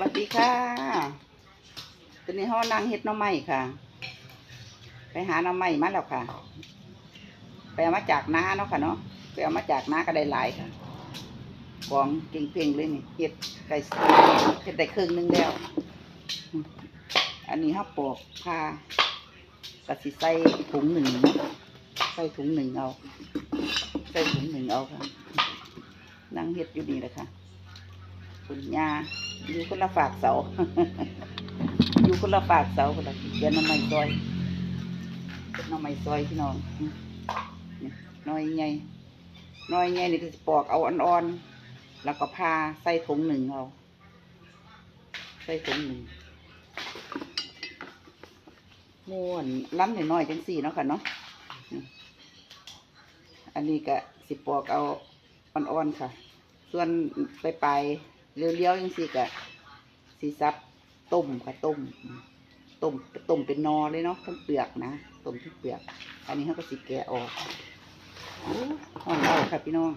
วัสดีค่ะตอนนี้ห้อนางเฮ็ดน้อไม้ค่ะ ไปหาน้อไม้มาแล้วค่ะไปเอามาจากนาเนาะค่ะเนาะไปเอามาจากนาก็ได้หลายค่ะกองเก่งๆเลยนี่เฮ็ดไก่เฮ็ดได้ครึ่งหนึงแล้ว อันนี้เฮาปอกผ้ากระสิใส่ถุงหนึ่งนะใส่ถุงหนึ่งเอา ใส่ถุงหนึ่งเอาค่ะนั่งเฮ็ดอยู่นี่แหละค่ะ คุณยาอยู่คนละฝากเสา อยู่คนละฝากเสาคนละเขียนน้ำไม้ซอยเป็นน้ำไม้ซอยพี่น้องอืมนี่น้อยใหญ่น้อยใหญ่นี่ก็สิปอกเอาอ่อนๆ แล้วก็พาใส่ถุงหนึ่งเอา ใส่ถุงหนึ่งม้วนล้ำหน่อยๆจังสี่เนาะค่ะเนาะอืมอันนี้ก็สิปอกเอาอ่อนๆค่ะ ส่วนไปไปๆ เลี้ยวๆยังสิกะสีซับต้มค่ะต้มต้มต้มเป็นนอเลยเนาะทั้งเปลือกนะต้มทั้งเปลือก อันนี้เขาก็สิแกะออกโอ้ห้องเอาค่ะพี่น้อง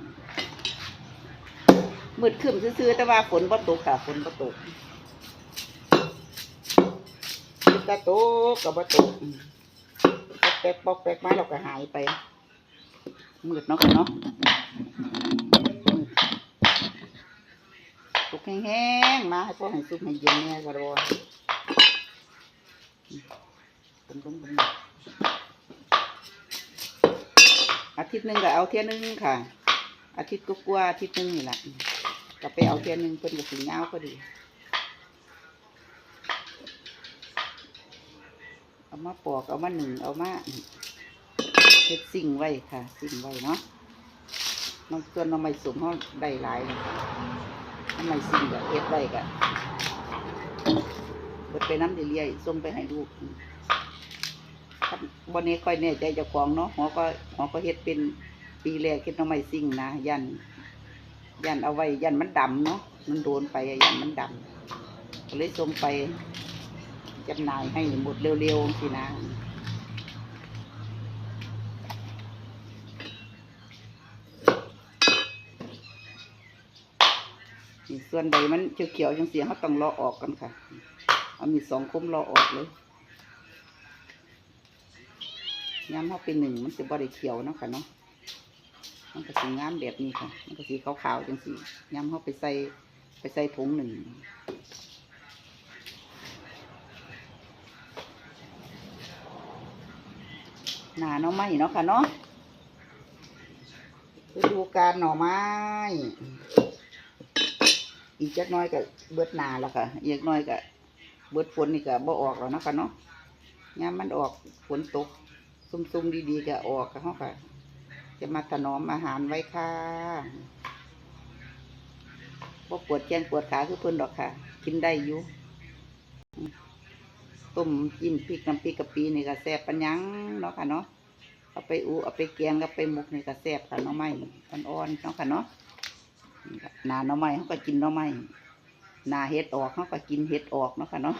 มืดขึ้นซื่อๆแต่ว่าฝนบ่ตกค่ะฝนบ่ตกฝนก็ตกก็บ่ตกอืมปอกแป๊กปอกแป๊กมาเราก็หายไปมืดเนาะค่ะเนาะ สุก แห้งๆมาให้พวกให้สุกให้เย็นเนี่ยก็รอตึ้งตึ้งตึ้งอาทิตย์หนึ่งก็เอาเที่ยหนึงค่ะ อาทิตย์ก็กลัวอาทิตย์หนึงนี่แหละก็ไปเอาเที่ยหนึงเพิ่นก็สีเงาพอดีเอามาปอกเอามาหนึ่งเอามาเฮ็ดสิ่งไว้ค่ะ สิ่งไว้เนาะน้องส่วนน้องไม่สมเขาได้หลายเลย ทำไมสิ่งกับเอฟไว้กะเปิดไปน้ำเรื่อยๆส่งไปให้ลูกวันนี้ค่อยแน่ใจเจ้าของเนาะหอก็หอก็เฮ็ดเป็นปีแรกเฮ็ดทำไมสิ่งนะยัน ยันเอาไว้ยันมันดำเนาะมันโดนไปยันมันดำก็เลยส่งไปจำหน่ายให้หมดเร็วๆสินะ ส่วนใดมันเขียวๆจังเสียเขาต้องรอออกกันค่ะ เอามีสองคมรอออกเลยย้ำเขาเป็นหนึ่งมันจะบริเขียวเนาะค่ะเนาะมันก็สีงามแบบนี้ค่ะ มันก็สีขาวๆจังสีย้ำเขาไปใส่ไปใส่ถุงหนึ่งหนาหน่อไม้เนาะค่ะเนาะฤดูการหน่อไม้ อีกจักน้อยก็เบิดนาแล้วค่ะอีกน้อยก็เบิดฝนนี่ก็บ่ออกแล้วนะคะเนาะยามมันออกฝนตก ซุ่มๆดีๆก็ออกก็เฮาค่ะ จะมาถนอมอาหารไว้ค่ะบ่ปวดแขนปวดขาคือเพิ่นดอกค่ะ กินได้อยู่ต้มจิ้มพริกน้ำพริกกะปินี่ก็แซ่บปัญญังเนาะค่ะเนาะเอาไปอูเอาไปแกงกับไปหมกนี่ก็แซ่บค่ะหน้อไม้อ่อนๆเนาะค่ะเนาะ นาหน่อไม้เขาก็กินหน่อไม้นาเห็ดออกเขาก็กินเห็ดออกเนาะค่ะเนาะ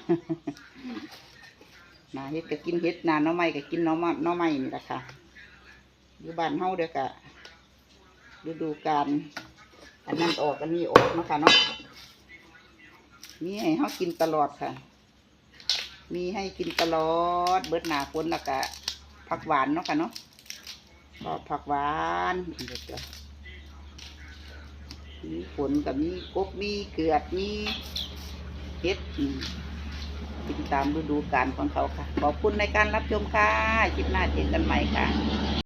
นาเห็ดก็กินเห็ดนาหน่อไม้ก็กินหน่อไม้หน่อไม้นี่แหละค่ะอยู่บ้านเฮาเด้อกะฤดูกาลอันนั้นออกอันนี้ออกเนาะค่ะเนาะมีให้เฮากินตลอดค่ะ มีให้กินตลอด เบิดหนาฝนแล้วก็ผักหวานเนาะค่ะเนาะก็ผักหวานเดี๋ยวจะ มีฝนกับมีกบมีเกลือดมีเห็ดติดตามฤดูกาลของเขาค่ะ ขอบคุณในการรับชมค่ะ คลิปหน้าเจอกันใหม่ค่ะ